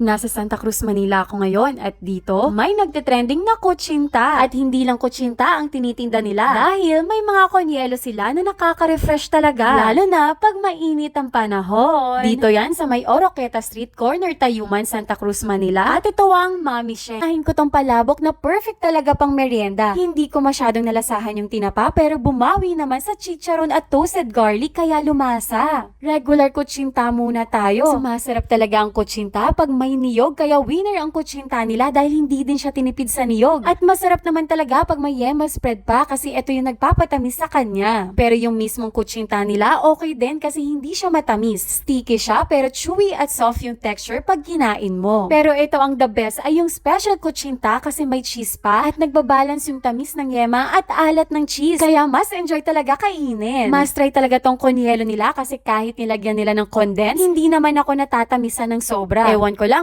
Nasa Santa Cruz, Manila ako ngayon at dito may nagte-trending na kutsinta. At hindi lang kutsinta ang tinitinda nila dahil may mga konyelo sila na nakaka-refresh talaga. Lalo na pag mainit ang panahon. Dito yan sa may Oroqueta Street, corner Tayuman, Santa Cruz, Manila. At ito ang Mami Sheng. Nahin ko tong palabok na perfect talaga pang merienda. Hindi ko masyadong nalasahan yung tinapa pero bumawi naman sa chicharon at toasted garlic kaya lumasa. Regular kutsinta muna tayo. Sumasarap talaga ang kutsinta pag may niyog kaya winner ang kutsinta nila dahil hindi din siya tinipid sa niyog. At masarap naman talaga pag may yema spread pa kasi ito yung nagpapatamis sa kanya. Pero yung mismong kutsinta nila okay din kasi hindi siya matamis. Sticky siya pero chewy at soft yung texture pag kinain mo. Pero ito ang the best ay yung special kutsinta kasi may cheese pa at nagbabalance yung tamis ng yema at alat ng cheese. Kaya mas enjoy talaga kainin. Mas try talaga tong konyelo nila kasi kahit nilagyan nila ng condense, hindi naman ako natatamisan ng sobra. Ewan ko lang